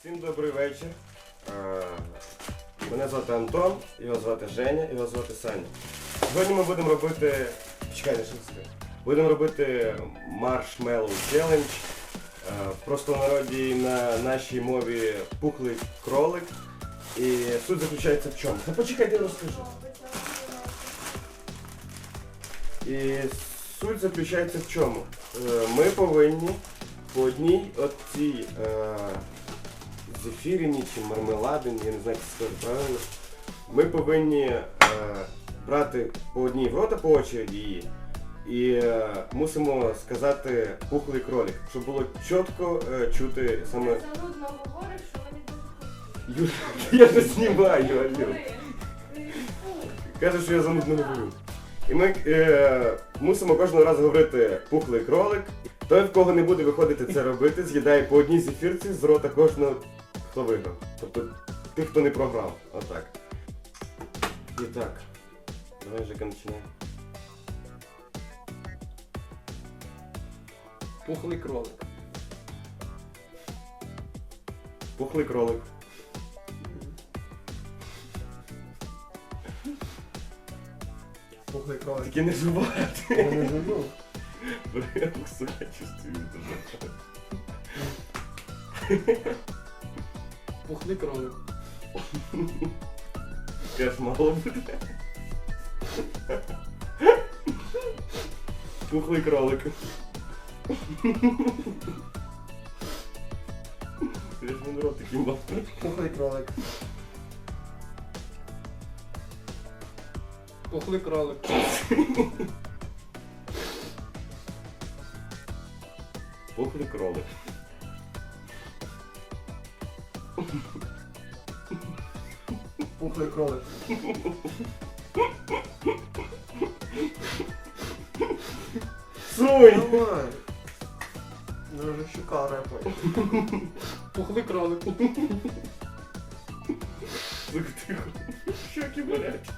Всім добрий вечір. Е, Мене звати Антон, його звати Женя, його звати Саня. Сьогодні ми будемо робити. Чекайте, що це? Будемо робити маршмеллоу челендж. Е, В простонароді на нашій мові пухлий кролик. І суть заключається в чому? Та почекайте, я розкажу. І суть заключається в чому? Е, Ми повинні по одній от е, чи мармеладині, я не знаю, як це сказати правильно. Ми повинні е, брати по одній в рота по очереді її. І е, мусимо сказати пухлий кролик, щоб було чітко е, чути саме. Занудно говориш, що дуже. Юр, я не знімаю, Алю. Говори. Каже, що я занудно говорю. І ми е, мусимо кожного разу говорити пухлий кролик. Той, в кого не буде виходити це робити, з'їдає по одній зефірці з рота кожного, хто виграв. Тобто тих, хто не програв. Отак. І так. Давай Жека починай. Пухлий кролик. Пухлий кролик. Пухлий кролик. Тільки не жувати. Я не забув. Прям сука чувствую дуже. Пухлий кролик. Кеш мало буде. Пухлий кролик. Я ж не рот такий мав. Пухлий кролик. Пухлий кролик. Пухлий кролик. Пухлий кролик. Суй! Давай. Дуже щука репає. Пухлий кролик. Сука, тихо. Щеки болять.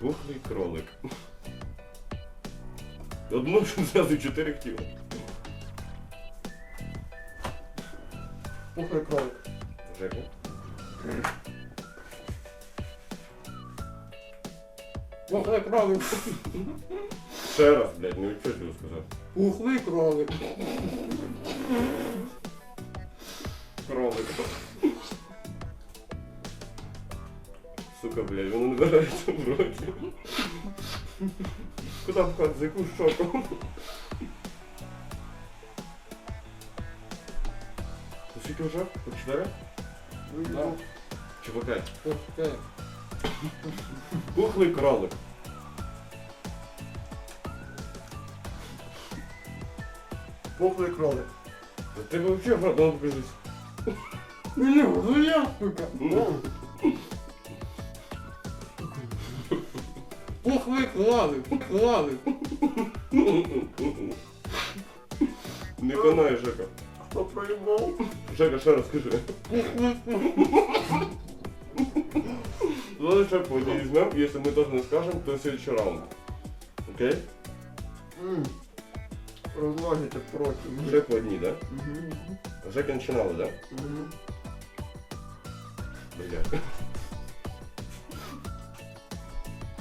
Пухлий кролик. Одну зразу чотири хотів. Пухлий кролик. Жека. Пухлий кролик. Ще раз, блядь, не відчув сказав. Пухлий кролик. Кролик. Сука, блядь, воно не вирається в роті. Куда вход, за яку шоку? Ти скільки вже? По чотири? Да. Чи по п'ять? Пухлий. Пухлий кролик. Пухлий кролик. Та ти правда покажись. Ні, ну я, сука. Пухлий кролик. Кролик. Не канає, Жека. Хто проїбав? Жека, ще раз скажи. Давай ще по одній візьмем, якщо ми теж не скажемо, то слідчий раунд. Окей? М. Розмажете проти. Вже по одній, да? Мгм. Жеки починали, да? Мгм. Блядь.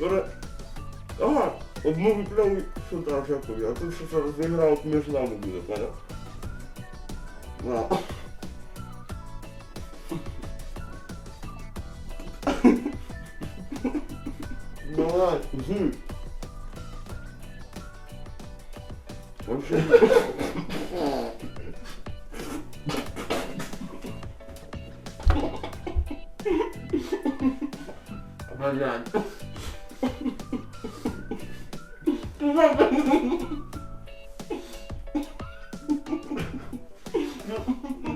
Зараз. Ага, одну виплюнув сюди жакові, а тут ще розіграв між нами буде, понял? На. Давай. Жи. Вообще. Блядь. Не,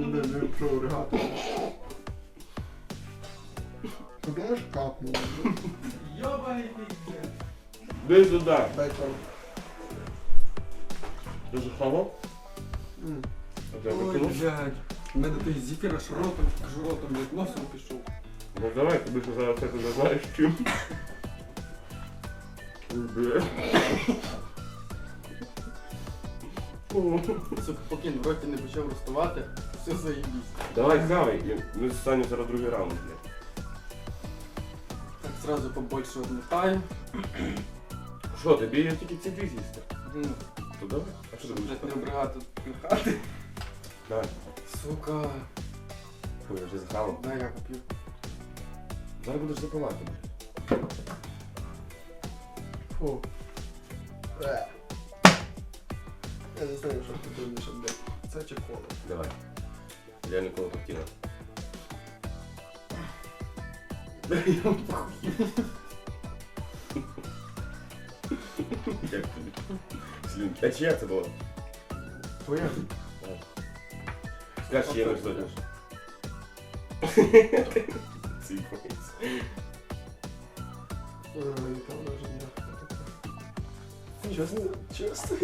не про ригати. Ти думаєш капнуло? Йобаний піздець. Дай сюди. Дай там. Ти захавав? А ти Ой, блядь. У мене той зефір аж ротом, ротом, блядь, носом пішов. Ну давай, тобі що зараз це не знаєш чим. Сука, поки в роті не почав розставати, все заїбісь. Давай хавай, і ми Саню зараз другий раунд, блядь. Так зразу побольше одмотаю. Що, тобі я тільки ці дві з'їсти? Ну, То давай. А що ти будеш? блядь, не обригати пихати. Давай. Сука. Ой, я вже захавав. Дай я поп'ю. Зараз будеш запивати. Фу. Е. Я не знаю, що ти думаєш, блядь. Це чи кола? Давай. Я ніколи картина. Як тобі? Слюнки. А чия це було? Твоя? Скажи, я не здаєш. Ціпається. Там даже не Чесно? Чесно?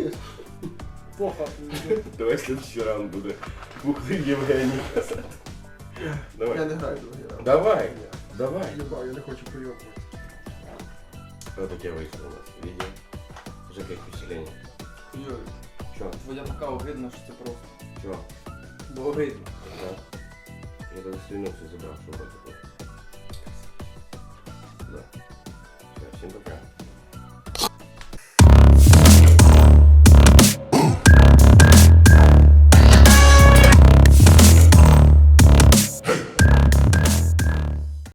Поха. Давай следующий раунд буде. Бухли Євгеній. Я Давай. не граю другий раз. Давай. Давай. Єба, я не хочу прийомувати. Вот таке вийшло у нас відео. Вже як впечатлення. Йой, Чо? твоя така огидна, що це просто. Чо? Бо огидно. Да. Я даже слюну все забрав, щоб це було. Да. Все, всім пока.